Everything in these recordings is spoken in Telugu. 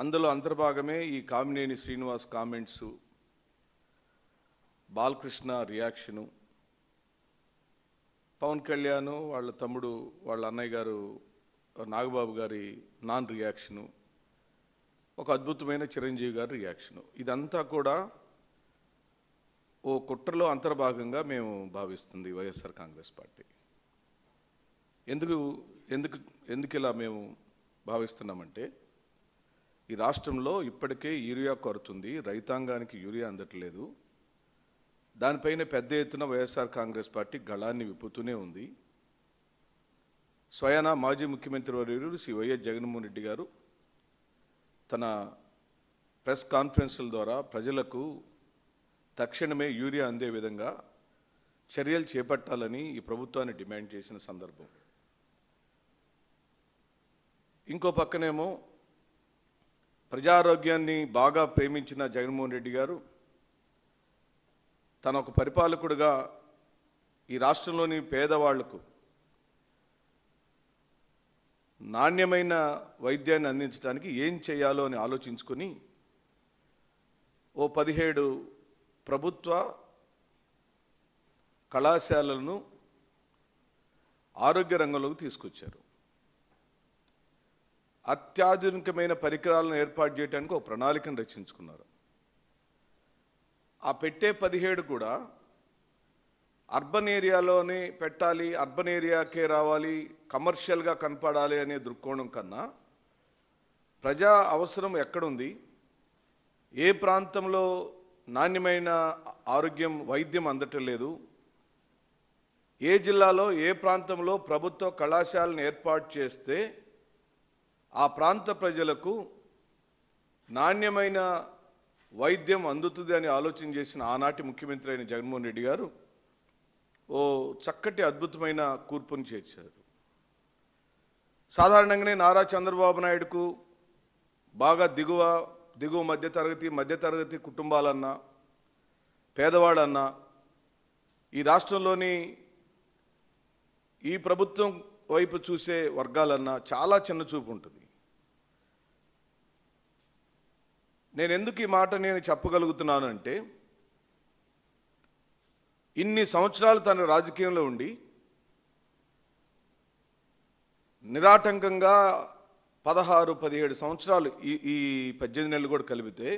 అందులో అంతర్భాగమే ఈ కామినేని శ్రీనివాస్ కామెంట్స్ బాలకృష్ణ రియాక్షను పవన్ కళ్యాణ్ వాళ్ళ తమ్ముడు వాళ్ళ అన్నయ్య గారు నాగబాబు గారి నాన్ రియాక్షను ఒక అద్భుతమైన చిరంజీవి గారి రియాక్షను. ఇదంతా కూడా ఓ కుట్రలో అంతర్భాగంగా మేము భావిస్తుంది వైఎస్ఆర్ కాంగ్రెస్ పార్టీ. ఎందుకు ఎందుకు ఎందుకు ఇలా మేము భావిస్తున్నామంటే ఈ రాష్ట్రంలో ఇప్పటికే యూరియా కొరతుంది. రైతాంగానికి యూరియా అందట్లేదు. దానిపైన పెద్ద ఎత్తున వైఎస్ఆర్ కాంగ్రెస్ పార్టీ గళాన్ని విప్పుతూనే ఉంది. స్వయానా మాజీ ముఖ్యమంత్రి వర్యులు శ్రీ వైఎస్ జగన్మోహన్ రెడ్డి గారు తన ప్రెస్ కాన్ఫరెన్సుల ద్వారా ప్రజలకు తక్షణమే యూరియా అందే విధంగా చర్యలు చేపట్టాలని ఈ ప్రభుత్వాన్ని డిమాండ్ చేసిన సందర్భం. ఇంకో పక్కనేమో ప్రజారోగ్యాన్ని బాగా ప్రేమించిన జగన్మోహన్ రెడ్డి గారు తన ఒక పరిపాలకుడుగా ఈ రాష్ట్రంలోని పేదవాళ్ళకు నాణ్యమైన వైద్యాన్ని అందించడానికి ఏం చేయాలో అని ఆలోచించుకొని ఓ పదిహేడు ప్రభుత్వ కళాశాలలను ఆరోగ్య రంగంలోకి తీసుకొచ్చారు. అత్యాధునికమైన పరికరాలను ఏర్పాటు చేయడానికి ఒక ప్రణాళికను రచించుకున్నారు. ఆ పెట్టే పదిహేడు కూడా అర్బన్ ఏరియాలోనే పెట్టాలి అర్బన్ ఏరియాకే రావాలి కమర్షియల్గా కనపడాలి అనే దృక్కోణం కన్నా ప్రజా అవసరం ఎక్కడుంది? ఏ ప్రాంతంలో నాణ్యమైన ఆరోగ్యం వైద్యం అందటం లేదు? ఏ జిల్లాలో ఏ ప్రాంతంలో ప్రభుత్వ కళాశాలను ఏర్పాటు చేస్తే ఆ ప్రాంత ప్రజలకు నాణ్యమైన వైద్యం అందుతుంది అని ఆలోచన చేసిన ఆనాటి ముఖ్యమంత్రి అయిన జగన్మోహన్ రెడ్డి గారు ఓ చక్కటి అద్భుతమైన కూర్పుని చేర్చారు. సాధారణంగానే నారా చంద్రబాబు నాయుడుకు బాగా దిగువ దిగువ మధ్యతరగతి మధ్యతరగతి కుటుంబాలన్నా పేదవాడన్నా ఈ రాష్ట్రంలోని ఈ ప్రభుత్వం వైపు చూసే వర్గాలన్నా చాలా చిన్న చూపు ఉంటుంది. నేను ఎందుకు ఈ మాట నేను చెప్పగలుగుతున్నానంటే ఇన్ని సంవత్సరాలు తన రాజకీయంలో ఉండి నిరాటంకంగా పదహారు పదిహేడు సంవత్సరాలు ఈ ఈ పద్దెనిమిది నెలలు కూడా కలిపితే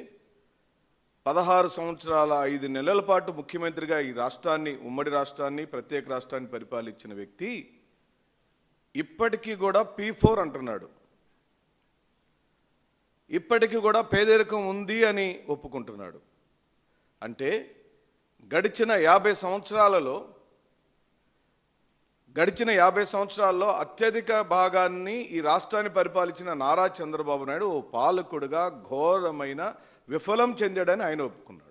పదహారు సంవత్సరాల ఐదు నెలల పాటు ముఖ్యమంత్రిగా ఈ రాష్ట్రాన్ని ఉమ్మడి రాష్ట్రాన్ని ప్రత్యేక రాష్ట్రాన్ని పరిపాలించిన వ్యక్తి ఇప్పటికీ కూడా పీ ఫోర్ అంటున్నాడు. ఇప్పటికీ కూడా పేదరికం ఉంది అని ఒప్పుకుంటున్నాడు. అంటే గడిచిన యాభై సంవత్సరాలలో గడిచిన యాభై సంవత్సరాల్లో అత్యధిక భాగాన్ని ఈ రాష్ట్రాన్ని పరిపాలించిన నారా చంద్రబాబు నాయుడు ఓ పాలకుడుగా ఘోరమైన విఫలం చెందాడని ఆయన ఒప్పుకున్నాడు.